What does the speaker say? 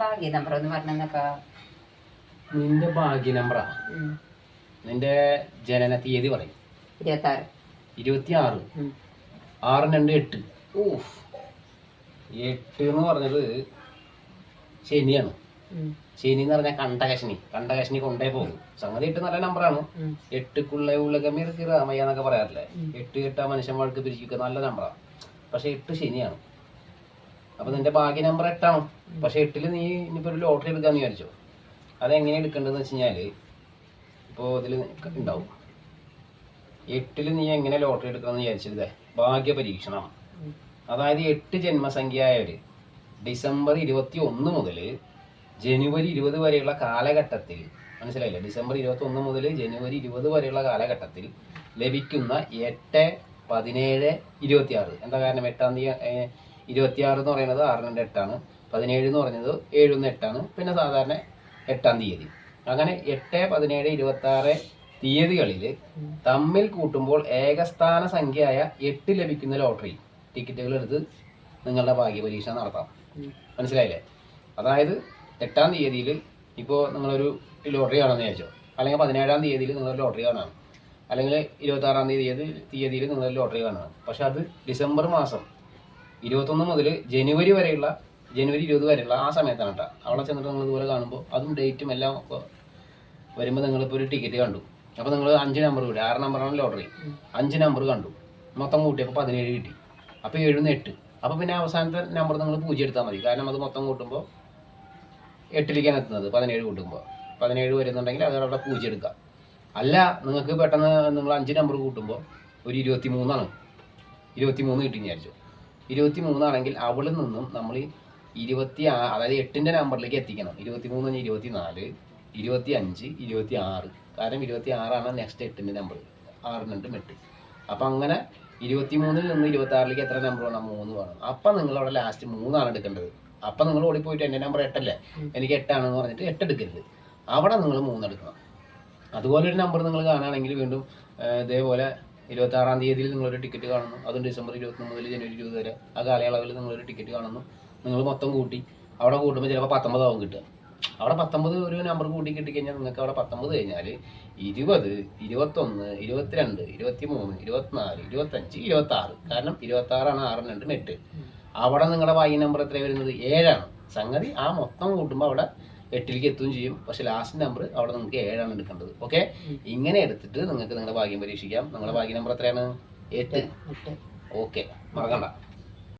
ഭാഗ്യ number ഒന്ന് നിന്റെ ഭാഗ്യ നമ്പറാ നിന്റെ ജനന തീയതി പറയും. ഇരുപത്തി ആറ് ഇരുപത്തി ആറ് ആറ് രണ്ട് എട്ട്. ഓഫ് എട്ട് എന്ന് പറഞ്ഞത് ശനിയാണ്. ശനി എന്ന് പറഞ്ഞാൽ കണ്ടകശനി. കണ്ടകശനി കൊണ്ടേ പോകും. സംഗതി എട്ട് നല്ല നമ്പറാണ് എട്ടുക്കുള്ള ഉലകമിർക്ക് രാമയ്യ എന്നൊക്കെ പറയാറില്ലേ? എട്ട് എട്ടാ മനുഷ്യന്മാർക്ക് പിരിച്ചിരിക്കുന്ന പിരിച്ചിരിക്കുക നല്ല നമ്പറാണ് പക്ഷെ എട്ട് ശനിയാണ്. അപ്പൊ നിന്റെ ഭാഗ്യ നമ്പർ എട്ടാണ്. പക്ഷെ എട്ടിൽ നീ ഇനിയിപ്പോ ഒരു ലോട്ടറി എടുക്കാന്ന് വിചാരിച്ചോ. അതെങ്ങനെ എടുക്കേണ്ടതെന്ന് വെച്ച് കഴിഞ്ഞാൽ ഇപ്പോ ഇതിൽ ഉണ്ടാവും എട്ടിൽ നീ എങ്ങനെ ലോട്ടറി എടുക്കണമെന്ന് വിചാരിച്ചത്? ഭാഗ്യ പരീക്ഷണം. അതായത് എട്ട് ജന്മസംഖ്യയായവർ ഡിസംബർ ഇരുപത്തി ഒന്ന് മുതൽ ജനുവരി ഇരുപത് വരെയുള്ള കാലഘട്ടത്തിൽ മനസ്സിലായില്ലേ? ഡിസംബർ ഇരുപത്തി ഒന്ന് മുതൽ ജനുവരി ഇരുപത് വരെയുള്ള കാലഘട്ടത്തിൽ ലഭിക്കുന്ന എട്ട് പതിനേഴ് ഇരുപത്തി ആറ് എന്താ കാരണം? എട്ടാം തീയതി ഇരുപത്തി ആറ് എന്ന് പറയുന്നത് ആറ് രണ്ട് എട്ടാണ്. പതിനേഴ് എന്ന് പറയുന്നത് ഏഴുന്ന് എട്ടാണ്. പിന്നെ സാധാരണ എട്ടാം തീയതി. അങ്ങനെ എട്ട് പതിനേഴ് ഇരുപത്തി ആറ് തീയതികളിൽ തമ്മിൽ കൂട്ടുമ്പോൾ ഏകസ്ഥാന സംഖ്യയായ എട്ട് ലഭിക്കുന്ന ലോട്ടറി ടിക്കറ്റുകൾ എടുത്ത് നിങ്ങളുടെ ഭാഗ്യ പരീക്ഷ നടത്താം. മനസ്സിലായില്ലേ? അതായത് എട്ടാം തീയതിയിൽ ഇപ്പോൾ നിങ്ങളൊരു ലോട്ടറി കാണാമെന്ന് വിചാരിച്ചോ. അല്ലെങ്കിൽ പതിനേഴാം തീയതിയിൽ നിങ്ങളൊരു ലോട്ടറി കാണാം. അല്ലെങ്കിൽ ഇരുപത്താറാം തീയതി തീയതിയിൽ നിങ്ങൾ ലോട്ടറി കാണാം. പക്ഷെ അത് ഡിസംബർ മാസം ഇരുപത്തൊന്ന് മുതൽ ജനുവരി വരെയുള്ള ജനുവരി ഇരുപത് വരെയുള്ള ആ സമയത്താണ് കേട്ടോ അവിടെ ചെന്നിട്ട് നിങ്ങൾ ഇതുപോലെ കാണുമ്പോൾ അതും ഡേറ്റും എല്ലാം ഇപ്പോൾ വരുമ്പോൾ നിങ്ങളിപ്പോൾ ഒരു ടിക്കറ്റ് കണ്ടു. അപ്പോൾ നിങ്ങൾ അഞ്ച് നമ്പർ കൂടി ആറ് നമ്പറാണ് ലോട്ടറി അഞ്ച് നമ്പർ കണ്ടു. മൊത്തം കൂട്ടിയപ്പോൾ പതിനേഴ് കിട്ടി. അപ്പോൾ എഴുന്ന് എട്ട്. അപ്പോൾ പിന്നെ അവസാനത്തെ നമ്പർ നിങ്ങൾ പൂജ്യം എടുത്താൽ മതി. കാരണം അത് മൊത്തം കൂട്ടുമ്പോൾ എട്ടിലേക്കാണ് എത്തുന്നത് പതിനേഴ് കൂട്ടുമ്പോൾ പതിനേഴ് വരുന്നുണ്ടെങ്കിൽ അത് അവിടെ പൂജ്യം എടുക്കുക അല്ല നിങ്ങൾക്ക് പെട്ടെന്ന് നിങ്ങൾ അഞ്ച് നമ്പർ കൂട്ടുമ്പോൾ ഒരു ഇരുപത്തി മൂന്നാണ് ഇരുപത്തി മൂന്ന് കിട്ടി വിചാരിച്ചു. ഇരുപത്തി മൂന്നാണെങ്കിൽ അവിടെ നിന്നും നമ്മൾ ഇരുപത്തി ആ അതായത് എട്ടിന്റെ നമ്പറിലേക്ക് എത്തിക്കണം. ഇരുപത്തി മൂന്ന് കഴിഞ്ഞ് ഇരുപത്തി നാല് ഇരുപത്തി അഞ്ച് ഇരുപത്തി ആറ് കാരണം ഇരുപത്തി ആറാണ് നെക്സ്റ്റ് എട്ടിന്റെ നമ്പർ ആറ് രണ്ടും എട്ട്. അപ്പം അങ്ങനെ ഇരുപത്തി മൂന്നിൽ നിന്ന് ഇരുപത്തി ആറിലേക്ക് എത്ര നമ്പർ വേണം? മൂന്ന് വേണം. അപ്പം നിങ്ങൾ അവിടെ ലാസ്റ്റ് മൂന്നാണ് എടുക്കേണ്ടത്. അപ്പം നിങ്ങൾ ഓടിപ്പോയിട്ട് എന്റെ നമ്പർ എട്ടല്ലേ? എനിക്ക് എട്ടാണെന്ന് പറഞ്ഞിട്ട് എട്ട് എടുക്കരുത്. അവിടെ നിങ്ങൾ മൂന്ന് എടുക്കണം. അതുപോലെ ഒരു നമ്പർ നിങ്ങൾ കാണുകയാണെങ്കിൽ വീണ്ടും ഇതേപോലെ ഇരുപത്തി ആറാം തീയതിയിൽ നിങ്ങളൊരു ടിക്കറ്റ് കാണുന്നു. അതും ഡിസംബർ ഇരുപത്തൊന്ന് മുതൽ ജനുവരി ഇരുപത് വരെ. ആ കാലയളവിൽ നിങ്ങളൊരു ടിക്കറ്റ് കാണുന്നു. നിങ്ങൾ മൊത്തം കൂട്ടി. അവിടെ കൂട്ടുമ്പോൾ ചിലപ്പോൾ പത്തൊമ്പതാവും കിട്ടുക. അവിടെ പത്തൊമ്പത് ഒരു നമ്പർ കൂട്ടി കിട്ടിക്കഴിഞ്ഞാൽ നിങ്ങൾക്ക് അവിടെ പത്തൊമ്പത് കഴിഞ്ഞാൽ ഇരുപത് ഇരുപത്തൊന്ന് ഇരുപത്തിരണ്ട് ഇരുപത്തി മൂന്ന് ഇരുപത്തിനാല് ഇരുപത്തഞ്ച് ഇരുപത്തി ആറ് കാരണം ഇരുപത്തി ആറാണ് ആറും രണ്ടും എട്ട്. അവിടെ നിങ്ങളുടെ വായി നമ്പർ എത്ര വരുന്നത്? ഏഴാണ്. സംഗതി ആ മൊത്തം കൂട്ടുമ്പോൾ അവിടെ എട്ടിലേക്ക് എത്തുകയും ചെയ്യും. പക്ഷെ ലാസ്റ്റ് നമ്പർ അവിടെ നിങ്ങൾക്ക് ഏഴാണ് എടുക്കേണ്ടത്. ഓക്കെ ഇങ്ങനെ എടുത്തിട്ട് നിങ്ങൾക്ക് നിങ്ങളുടെ ഭാഗ്യം പരീക്ഷിക്കാം. നിങ്ങളുടെ ഭാഗ്യ നമ്പർ എത്രയാണ്? എട്ട്. ഓക്കെ മറക്കണ്ട.